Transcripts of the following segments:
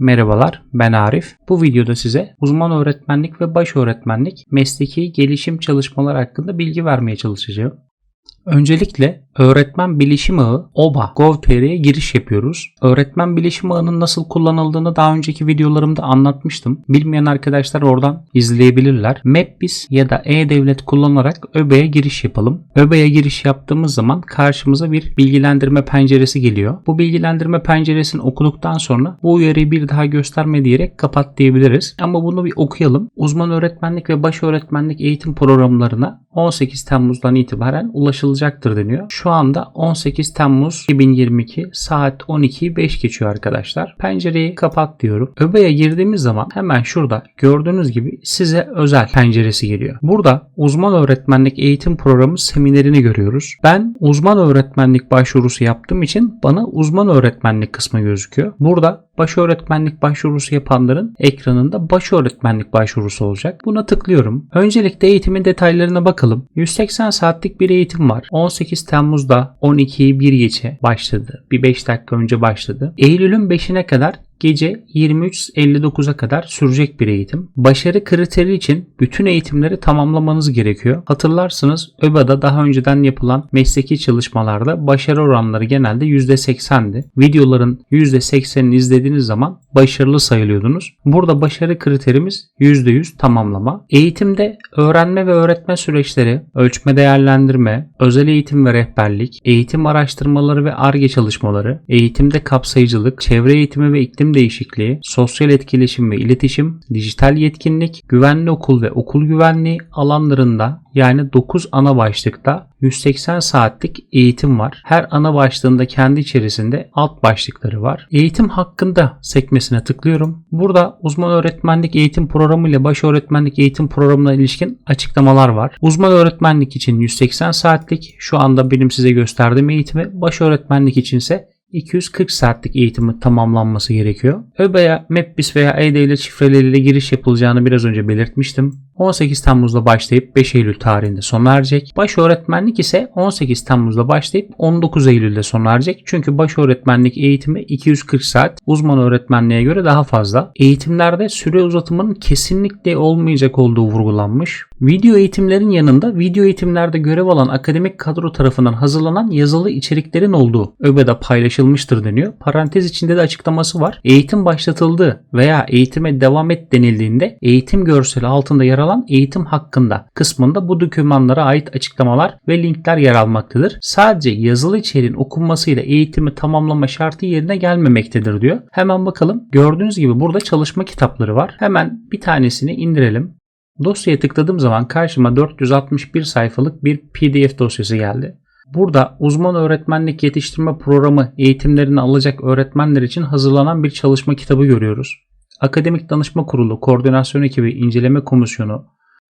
Merhabalar, ben Arif. Bu videoda size uzman öğretmenlik ve baş öğretmenlik mesleki gelişim çalışmaları hakkında bilgi vermeye çalışacağım. Öncelikle Öğretmen Bilişim Ağı OBA Gov.tr'ye giriş yapıyoruz. Öğretmen Bilişim Ağı'nın nasıl kullanıldığını daha önceki videolarımda anlatmıştım. Bilmeyen arkadaşlar oradan izleyebilirler. MapBiz ya da E-Devlet kullanarak ÖBE'ye giriş yapalım. ÖBE'ye giriş yaptığımız zaman karşımıza bir bilgilendirme penceresi geliyor. Bu bilgilendirme penceresini okuduktan sonra bu uyarıyı bir daha gösterme diyerek kapat diyebiliriz. Ama bunu bir okuyalım. Uzman öğretmenlik ve baş öğretmenlik eğitim programlarına 18 Temmuz'dan itibaren ulaşılacaktır deniyor. Şu anda 18 Temmuz 2022 saat 12'yi 5 geçiyor arkadaşlar. Pencereyi kapat diyorum. ÖBE'ye girdiğimiz zaman hemen şurada gördüğünüz gibi size özel penceresi geliyor. Burada uzman öğretmenlik eğitim programı seminerini görüyoruz. Ben uzman öğretmenlik başvurusu yaptığım için bana uzman öğretmenlik kısmı gözüküyor. Burada baş öğretmenlik başvurusu yapanların ekranında baş öğretmenlik başvurusu olacak. Buna tıklıyorum. Öncelikle eğitimin detaylarına bakalım. 180 saatlik bir eğitim var. 18 Temmuz'da 12'yi 1 geçe başladı. Bir 5 dakika önce başladı. Eylül'ün 5'ine kadar gece 23.59'a kadar sürecek bir eğitim. Başarı kriteri için bütün eğitimleri tamamlamanız gerekiyor. Hatırlarsınız ÖBA'da daha önceden yapılan mesleki çalışmalarda başarı oranları genelde %80'di. Videoların %80'ini izlediğiniz zaman başarılı sayılıyordunuz. Burada başarı kriterimiz %100 tamamlama. Eğitimde öğrenme ve öğretme süreçleri, ölçme değerlendirme, özel eğitim ve rehberlik, eğitim araştırmaları ve ARGE çalışmaları, eğitimde kapsayıcılık, çevre eğitimi ve iklim değişikliği, sosyal etkileşim ve iletişim, dijital yetkinlik, güvenli okul ve okul güvenliği alanlarında yani 9 ana başlıkta 180 saatlik eğitim var. Her ana başlığında kendi içerisinde alt başlıkları var. Eğitim hakkında sekmesine tıklıyorum. Burada uzman öğretmenlik eğitim programı ile baş öğretmenlik eğitim programına ilişkin açıklamalar var. Uzman öğretmenlik için 180 saatlik şu anda benim size gösterdiğim eğitimi, baş öğretmenlik içinse 240 saatlik eğitimi tamamlanması gerekiyor. ÖBA'ya MapBiz veya E-Devlet şifreleriyle giriş yapılacağını biraz önce belirtmiştim. 18 Temmuz'da başlayıp 5 Eylül tarihinde sona erecek. Baş öğretmenlik ise 18 Temmuz'da başlayıp 19 Eylül'de sona erecek. Çünkü baş öğretmenlik eğitimi 240 saat, uzman öğretmenliğe göre daha fazla. Eğitimlerde süre uzatımının kesinlikle olmayacak olduğu vurgulanmış. Video eğitimlerin yanında video eğitimlerde görev alan akademik kadro tarafından hazırlanan yazılı içeriklerin olduğu ÖBE'de paylaşılmıştır deniyor. Parantez içinde de açıklaması var. Eğitim başlatıldı veya eğitime devam et denildiğinde eğitim görseli altında yer alan eğitim hakkında kısmında bu dokümanlara ait açıklamalar ve linkler yer almaktadır. Sadece yazılı içeriğin okunmasıyla eğitimi tamamlama şartı yerine gelmemektedir diyor. Hemen bakalım. Gördüğünüz gibi burada çalışma kitapları var. Hemen bir tanesini indirelim. Dosyaya tıkladığım zaman karşıma 461 sayfalık bir PDF dosyası geldi. Burada uzman öğretmenlik yetiştirme programı eğitimlerini alacak öğretmenler için hazırlanan bir çalışma kitabı görüyoruz. Akademik Danışma Kurulu, Koordinasyon Ekibi, İnceleme Komisyonu,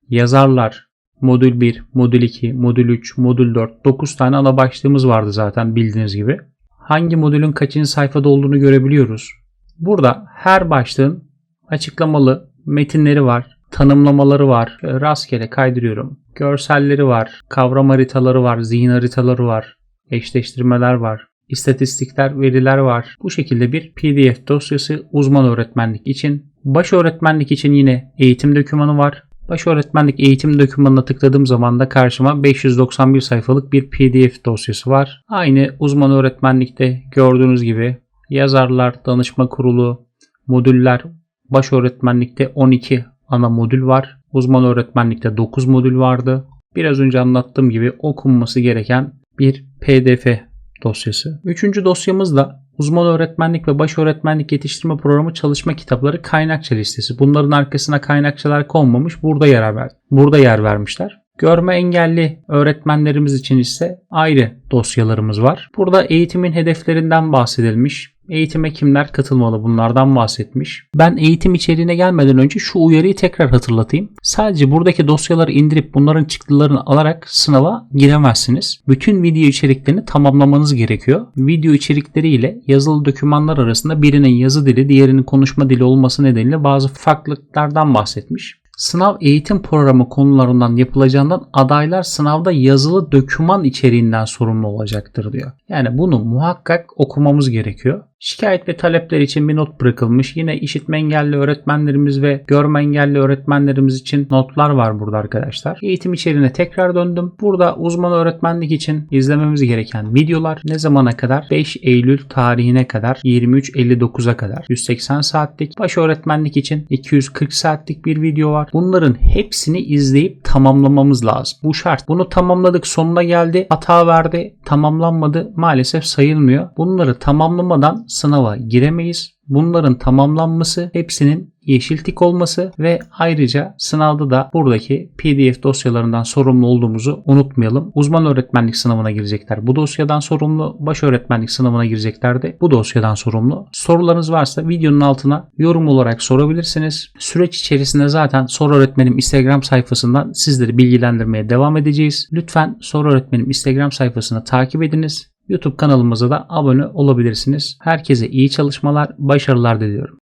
yazarlar, modül 1, modül 2, modül 3, modül 4, 9 tane ana başlığımız vardı zaten bildiğiniz gibi. Hangi modülün kaçıncı sayfada olduğunu görebiliyoruz. Burada her başlığın açıklamalı metinleri var, tanımlamaları var. Rastgele kaydırıyorum. Görselleri var, kavram haritaları var, zihin haritaları var, eşleştirmeler var, istatistikler, veriler var. Bu şekilde bir PDF dosyası uzman öğretmenlik için. Baş öğretmenlik için yine eğitim dokümanı var. Baş öğretmenlik eğitim dokümanına tıkladığım zaman da karşıma 591 sayfalık bir PDF dosyası var. Aynı uzman öğretmenlikte gördüğünüz gibi yazarlar, danışma kurulu, modüller, baş öğretmenlikte 12 ana modül var. Uzman öğretmenlikte 9 modül vardı. Biraz önce anlattığım gibi okunması gereken bir PDF dosyası. Üçüncü dosyamız da uzman öğretmenlik ve baş öğretmenlik yetiştirme programı çalışma kitapları kaynakça listesi. Bunların arkasına kaynakçalar konmamış. Burada yer ver. Burada yer vermişler. Görme engelli öğretmenlerimiz için ise ayrı dosyalarımız var. Burada eğitimin hedeflerinden bahsedilmiş. Eğitime kimler katılmalı bunlardan bahsetmiş. Ben eğitim içeriğine gelmeden önce şu uyarıyı tekrar hatırlatayım. Sadece buradaki dosyaları indirip bunların çıktılarını alarak sınava giremezsiniz. Bütün video içeriklerini tamamlamanız gerekiyor. Video içerikleri ile yazılı dokümanlar arasında birinin yazı dili diğerinin konuşma dili olması nedeniyle bazı farklılıklardan bahsetmiş sınav eğitim programı konularından yapılacağından adaylar sınavda yazılı döküman içeriğinden sorumlu olacaktır diyor. Yani bunu muhakkak okumamız gerekiyor. Şikayet ve talepler için bir not bırakılmış. Yine işitme engelli öğretmenlerimiz ve görme engelli öğretmenlerimiz için notlar var burada arkadaşlar. Eğitim içeriğine tekrar döndüm. Burada uzman öğretmenlik için izlememiz gereken videolar ne zamana kadar? 5 Eylül tarihine kadar 23.59'a kadar 180 saatlik. Baş öğretmenlik için 240 saatlik bir video var. Bunların hepsini izleyip tamamlamamız lazım. Bu şart. Bunu tamamladık sonuna geldi. Hata verdi. Tamamlanmadı. Maalesef sayılmıyor. Bunları tamamlamadan sınava giremeyiz. Bunların tamamlanması, hepsinin yeşil tik olması ve ayrıca sınavda da buradaki PDF dosyalarından sorumlu olduğumuzu unutmayalım. Uzman öğretmenlik sınavına girecekler. Bu dosyadan sorumlu. Baş öğretmenlik sınavına girecekler de bu dosyadan sorumlu. Sorularınız varsa videonun altına yorum olarak sorabilirsiniz. Süreç içerisinde zaten Soru Öğretmenim Instagram sayfasından sizleri bilgilendirmeye devam edeceğiz. Lütfen Soru Öğretmenim Instagram sayfasını takip ediniz. YouTube kanalımıza da abone olabilirsiniz. Herkese iyi çalışmalar, başarılar diliyorum.